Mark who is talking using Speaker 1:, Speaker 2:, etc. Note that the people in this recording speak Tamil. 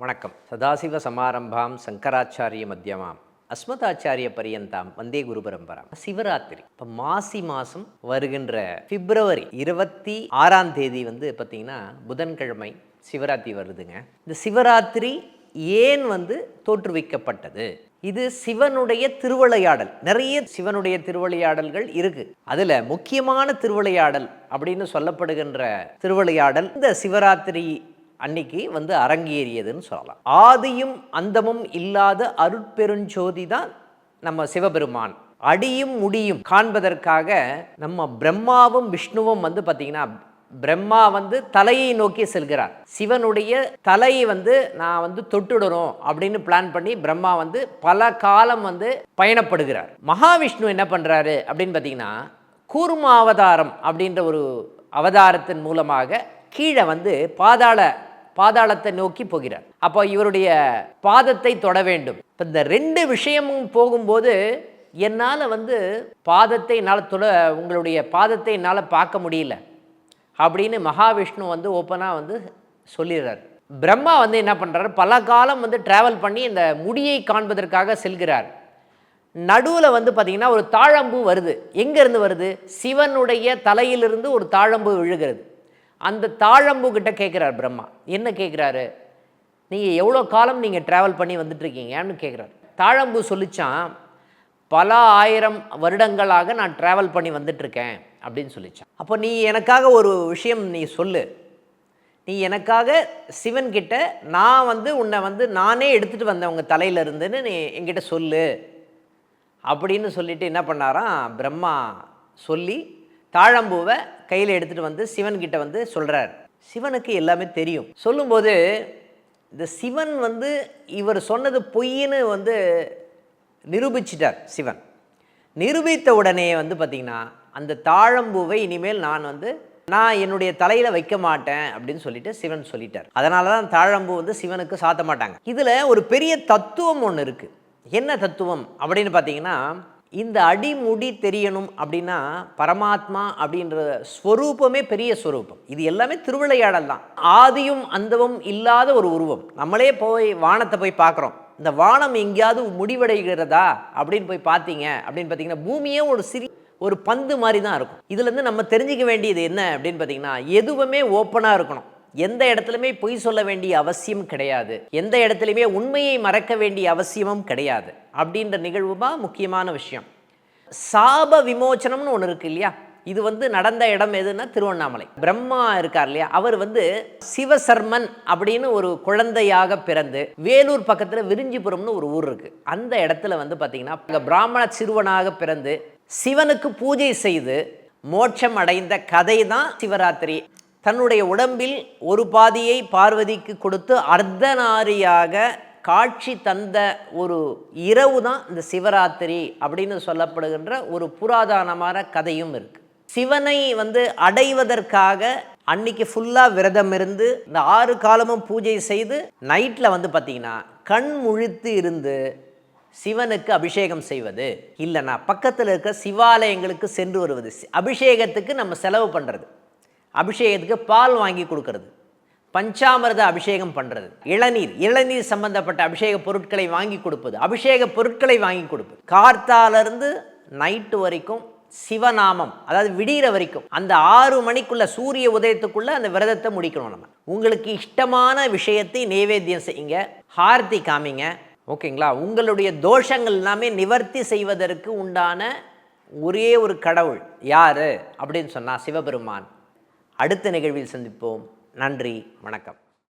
Speaker 1: வணக்கம். சதாசிவ சமாரம்பாம் சங்கராச்சாரிய மத்தியமாம் அஸ்மதாச்சாரிய பரியந்தாம் வந்தே குரு பரம்பரா சிவராத்திரி. இப்போ மாசி மாதம் வருகின்ற பிப்ரவரி இருபத்தி ஆறாம் தேதி வந்து பார்த்தீங்கன்னா புதன்கிழமை சிவராத்திரி வருதுங்க. இந்த சிவராத்திரி ஏன் வந்து தோற்றுவிக்கப்பட்டது? இது சிவனுடைய திருவிளையாடல். நிறைய சிவனுடைய திருவிளையாடல்கள் இருக்கு. அதுல முக்கியமான திருவிளையாடல் அப்படின்னு சொல்லப்படுகின்ற திருவிளையாடல் இந்த சிவராத்திரி அன்னைக்கு வந்து அரங்கேறியதுன்னு சொல்லலாம். ஆதியும் அந்தமும் இல்லாத அருட்பெருஞ்சோதி தான் நம்ம சிவபெருமான். அடியும் முடியும் காண்பதற்காக நம்ம பிரம்மாவும் விஷ்ணுவும் வந்து பார்த்தீங்கன்னா பிரம்மா வந்து தலையை நோக்கி செல்கிறார். சிவனுடைய தலையை வந்து நான் வந்து தொட்டுடணும் அப்படின்னு பிளான் பண்ணி பிரம்மா வந்து பல காலம் வந்து பயணப்படுகிறார். மகாவிஷ்ணு என்ன பண்ணுறாரு அப்படின்னு பார்த்தீங்கன்னா கூர்ம அவதாரம் அப்படின்ற ஒரு அவதாரத்தின் மூலமாக கீழே வந்து பாதாள பாதாளத்தை நோக்கி போகிறார். அப்போ இவருடைய பாதத்தை தொட வேண்டும். இப்போ இந்த ரெண்டு விஷயமும் போகும்போது என்னால் வந்து பாதத்தை என்னால் தொட உங்களுடைய பாதத்தை என்னால் பார்க்க முடியல. அப்படின்னு மகாவிஷ்ணு வந்து ஓப்பனாக வந்து சொல்லிடுறார். பிரம்மா வந்து என்ன பண்ணுறாரு பல காலம் வந்து ட்ராவல் பண்ணி இந்த முடியை காண்பதற்காக செல்கிறார். நடுவில் வந்து பார்த்திங்கன்னா ஒரு தாழம்பு வருது. எங்கேருந்து வருது? சிவனுடைய தலையிலிருந்து ஒரு தாழம்பு விழுகிறது. அந்த தாழம்பூ கிட்ட கேட்குறார் பிரம்மா. என்ன கேட்குறாரு நீங்கள் எவ்வளோ காலம் நீங்கள் ட்ராவல் பண்ணி வந்துட்டுருக்கீங்கன்னு கேட்குறாரு தாழம்பூ சொல்லிச்சான் பல ஆயிரம் வருடங்களாக நான் ட்ராவல் பண்ணி வந்துட்டுருக்கேன் அப்படின்னு சொல்லிச்சான். அப்போ நீ எனக்காக ஒரு விஷயம் நீ சொல்லு. நீ எனக்காக சிவன் கிட்ட நான் வந்து உன்னை வந்து நானே எடுத்துகிட்டு வந்தேன் உங்கள் தலையிலருந்துன்னு நீ என்கிட்ட சொல்லு அப்படின்னு சொல்லிட்டு என்ன பண்ணாராம் பிரம்மா சொல்லி தாழம்பூவை கையில் எடுத்துகிட்டு வந்து சிவன்கிட்ட வந்து சொல்கிறார் சிவனுக்கு எல்லாமே தெரியும். சொல்லும்போது இந்த சிவன் வந்து இவர் சொன்னது பொய்ன்னு வந்து நிரூபிச்சிட்டார் சிவன். நிரூபித்த உடனே வந்து பார்த்திங்கன்னா அந்த தாழம்பூவை இனிமேல் நான் வந்து நான் என்னுடைய தலையில் வைக்க மாட்டேன் அப்படின்னு சொல்லிட்டு சிவன் சொல்லிட்டார். அதனால தான் தாழம்பூ வந்து சிவனுக்கு சாத்த மாட்டாங்க இதில் ஒரு பெரிய தத்துவம் ஒன்று இருக்குது என்ன தத்துவம் அப்படின்னு பார்த்தீங்கன்னா இந்த அடிமுடி தெரியணும் அப்படின்னா பரமாத்மா அப்படின்ற ஸ்வரூபமே பெரிய ஸ்வரூபம். இது எல்லாமே திருவிளையாடல் தான். ஆதியும் அந்தவும் இல்லாத ஒரு உருவம். நம்மளே போய் வானத்தை போய் பார்க்குறோம். இந்த வானம் எங்கேயாவது முடிவடைகிறதா அப்படின்னு போய் பார்த்தீங்க அப்படின்னு பார்த்தீங்கன்னா பூமியே ஒரு சிறி ஒரு பந்து மாதிரி தான் இருக்கும். இதுலேருந்து நம்ம தெரிஞ்சிக்க வேண்டியது என்ன அப்படின்னு பார்த்தீங்கன்னா எதுவுமே ஓப்பனாக இருக்கணும். எந்த இடத்துலையுமே பொய் சொல்ல வேண்டிய அவசியம் கிடையாது. எந்த இடத்துலையுமே உண்மையை மறக்க வேண்டிய அவசியமும் கிடையாது. அப்படின்ற நிகழ்வு தான் முக்கியமான விஷயம். சாப விமோச்சனம்னு ஒன்று இருக்கு இல்லையா? இது வந்து நடந்த இடம் எதுன்னா திருவண்ணாமலை. பிரம்மா இருக்கார் இல்லையா? அவர் வந்து சிவசர்மன் அப்படின்னு ஒரு குழந்தையாக பிறந்து வேலூர் பக்கத்தில் விரிஞ்சிபுரம்னு ஒரு ஊர் இருக்குது அந்த இடத்துல வந்து பார்த்திங்கன்னா பிராமண சிறுவனாக பிறந்து சிவனுக்கு பூஜை செய்து மோட்சம் அடைந்த கதை தான் சிவராத்திரி. தன்னுடைய உடம்பில் ஒரு பாதியை பார்வதிக்கு கொடுத்து அர்த்தநாரியாக காட்சி தந்த ஒரு இரவு தான் இந்த சிவராத்திரி அப்படின்னு சொல்லப்படுகின்ற ஒரு புராதனமான கதையும் இருக்குது சிவனை வந்து அடைவதற்காக அன்னைக்கு ஃபுல்லாக விரதம் இருந்து இந்த ஆறு காலமும் பூஜை செய்து நைட்டில் வந்து பார்த்திங்கன்னா கண் முழித்து இருந்து சிவனுக்கு அபிஷேகம் செய்வது. இல்லைன்னா பக்கத்தில் இருக்க சிவாலயங்களுக்கு சென்று வருவது. அபிஷேகத்துக்கு நம்ம செலவு பண்ணுறது அபிஷேகத்துக்கு பால் வாங்கி கொடுக்கறது. பஞ்சாமிரத அபிஷேகம் பண்ணுறது இளநீர் இளநீர் சம்பந்தப்பட்ட அபிஷேக பொருட்களை வாங்கி கொடுப்பது. அபிஷேக பொருட்களை வாங்கி கொடுப்பது. கார்த்தாலிருந்து நைட்டு வரைக்கும் சிவநாமம் அதாவது விடிகிற வரைக்கும் அந்த ஆறு மணிக்குள்ள சூரிய உதயத்துக்குள்ள அந்த விரதத்தை முடிக்கணும் நம்ம. உங்களுக்கு இஷ்டமான விஷயத்தை நைவேத்தியம் செய்யுங்க ஹார்த்தி காமிங்க ஓகேங்களா? உங்களுடைய தோஷங்கள் எல்லாமே நிவர்த்தி செய்வதற்கு உண்டான ஒரே ஒரு கடவுள் யார்? அப்படின்னு சொன்னால் சிவபெருமான். அடுத்த நிகழ்வில் சந்திப்போம். நன்றி வணக்கம்.